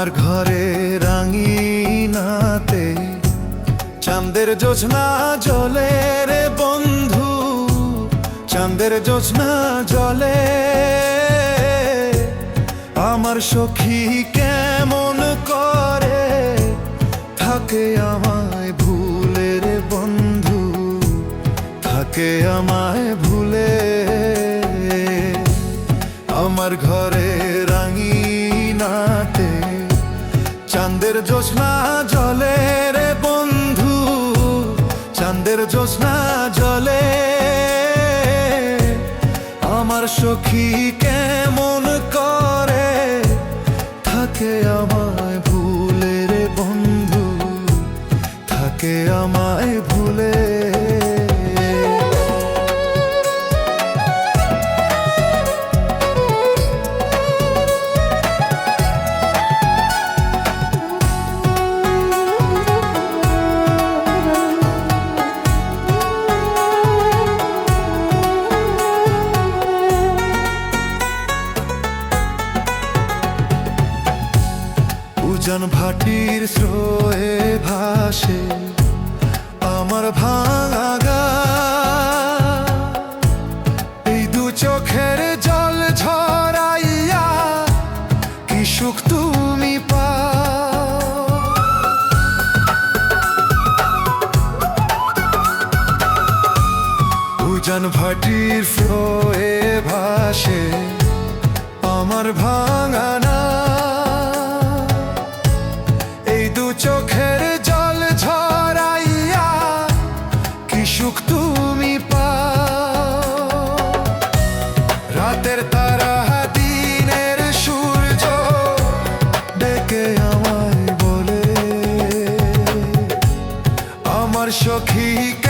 আমার ঘরে রাঙিনাতে চাঁদের জোছনা জলে রে বন্ধু, চাঁদের জোছনা জলে। আমার সখী কেমন করে থাকে আমায় ভুলে রে বন্ধু, থাকে আমায় ভুলে। আমার ঘরে চাঁদের জোৎস্না জলে রে বন্ধু চাঁদের জোৎস্না জলে। আমার সখী উজান ভাটির স্রোয়ে ভাসে আমার ভাঙা এই দু চোখের জল ঝরাইয়া কি সুখ তুমি পাও? উজান ভাটির ফ্লোয়ে ভাসে আমার ভাঙানা সখী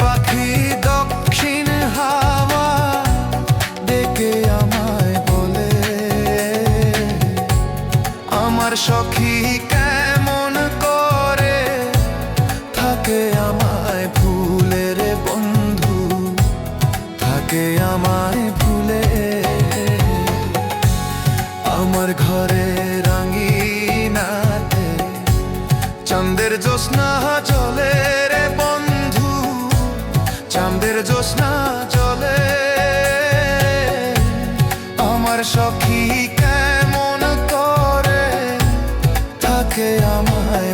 পাখি দক্ষিণ হাওয়া ডেকে আমায় বলে, আমার সখী কেমন করে থাকে আমায় বন্ধু, থাকে আমায় আমার ঘরে চাঁদের জোৎস্না চলে রে বন্ধু চাঁদের জোৎস্না চলে আমার সখী কেমন করে থাকে আমায়